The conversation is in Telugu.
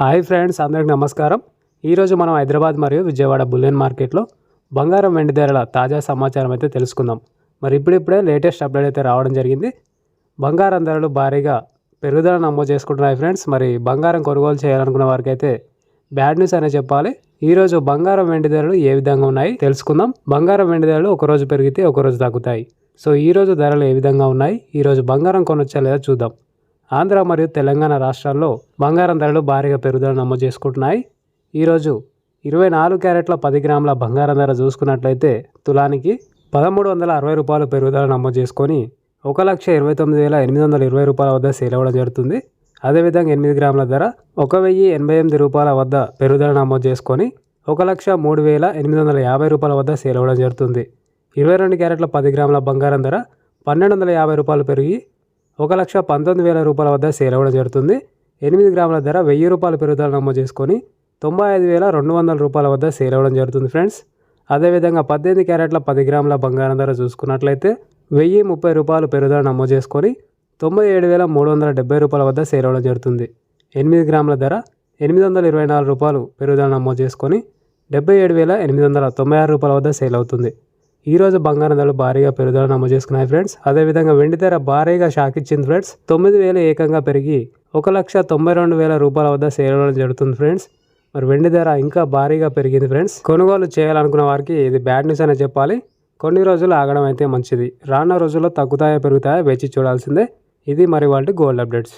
హాయ్ ఫ్రెండ్స్ అందరికి నమస్కారం. ఈరోజు మనం హైదరాబాద్ మరియు విజయవాడ బులియన్ మార్కెట్లో బంగారం వెండి ధరల తాజా సమాచారం అయితే తెలుసుకుందాం. మరి ఇప్పుడిప్పుడే లేటెస్ట్ అప్డేట్ అయితే రావడం జరిగింది. బంగారం ధరలు భారీగా పెరుగుదల నమోదు చేసుకుంటున్నాయి ఫ్రెండ్స్. మరి బంగారం కొనుగోలు చేయాలనుకున్న వారికి అయితే బ్యాడ్ న్యూస్ అనే చెప్పాలి. ఈరోజు బంగారం వెండి ధరలు ఏ విధంగా ఉన్నాయి తెలుసుకుందాం. బంగారం వెండి ధరలు ఒకరోజు పెరిగితే ఒకరోజు తగ్గుతాయి. సో ఈరోజు ధరలు ఏ విధంగా ఉన్నాయి? ఈరోజు బంగారం కొనొచ్చా లేదా చూద్దాం. ఆంధ్ర మరియు తెలంగాణ రాష్ట్రాల్లో బంగారం ధరలు భారీగా పెరుగుదల నమోదు చేసుకుంటున్నాయి. ఈరోజు ఇరవై నాలుగు క్యారెట్ల పది గ్రాముల బంగారం ధర చూసుకున్నట్లయితే తులానికి పదమూడు వందల అరవై రూపాయలు పెరుగుదల నమోదు చేసుకొని ఒక లక్ష ఇరవై తొమ్మిది వేల ఎనిమిది వందల ఇరవై రూపాయల వద్ద సేల్ అవ్వడం జరుగుతుంది. అదేవిధంగా ఎనిమిది గ్రాముల ధర ఒక వెయ్యి ఎనభై ఎనిమిది రూపాయల వద్ద పెరుగుదల నమోదు చేసుకొని ఒక లక్ష మూడు వేల ఎనిమిది వందల యాభై రూపాయల వద్ద సేల్ అవ్వడం జరుగుతుంది. ఇరవై రెండు క్యారెట్ల పది గ్రాముల బంగారం ధర పన్నెండు వందల యాభై రూపాయలు పెరిగి ఒక లక్ష పంతొమ్మిది వేల రూపాయల వద్ద సేల్ అవ్వడం జరుగుతుంది. ఎనిమిది గ్రాముల ధర వెయ్యి రూపాయల పెరుగుదల నమోదు చేసుకొని తొంభై ఐదు వేల రెండు వందల రూపాయల వద్ద సేల్ అవ్వడం జరుగుతుంది ఫ్రెండ్స్. అదేవిధంగా పద్దెనిమిది క్యారెట్ల పది గ్రాముల బంగారం ధర చూసుకున్నట్లయితే వెయ్యి ముప్పై రూపాయలు పెరుగుదల నమోదు చేసుకొని తొంభై ఏడు వేల మూడు వందల డెబ్బై రూపాయల వద్ద సేల్ అవ్వడం జరుగుతుంది. ఎనిమిది గ్రాముల ధర ఎనిమిది వందల ఇరవై నాలుగు రూపాయలు పెరుగుదల నమోదు చేసుకొని డెబ్బై ఏడు వేల ఎనిమిది వందల తొంభై ఆరు రూపాయల వద్ద సేల్ అవుతుంది. ఈరోజు బంగారం ధరలు భారీగా పెరుగుదల నమోదు చేసుకున్నాయి ఫ్రెండ్స్. అదేవిధంగా వెండి ధర భారీగా షాక్ ఇచ్చింది ఫ్రెండ్స్. తొమ్మిది వేలు ఏకంగా పెరిగి ఒక లక్ష తొంభై రెండు వేల రూపాయల వద్ద సేల్ జరుగుతుంది ఫ్రెండ్స్. మరి వెండి ధర ఇంకా భారీగా పెరిగింది ఫ్రెండ్స్. కొనుగోలు చేయాలనుకున్న వారికి ఇది బ్యాడ్ న్యూస్ అనే చెప్పాలి. కొన్ని రోజులు ఆగడం అయితే మంచిది. రానున్న రోజుల్లో తగ్గుతాయా పెరుగుతాయా వేచి చూడాల్సిందే. ఇది మరి వాళ్ళ గోల్డ్ అప్డేట్స్.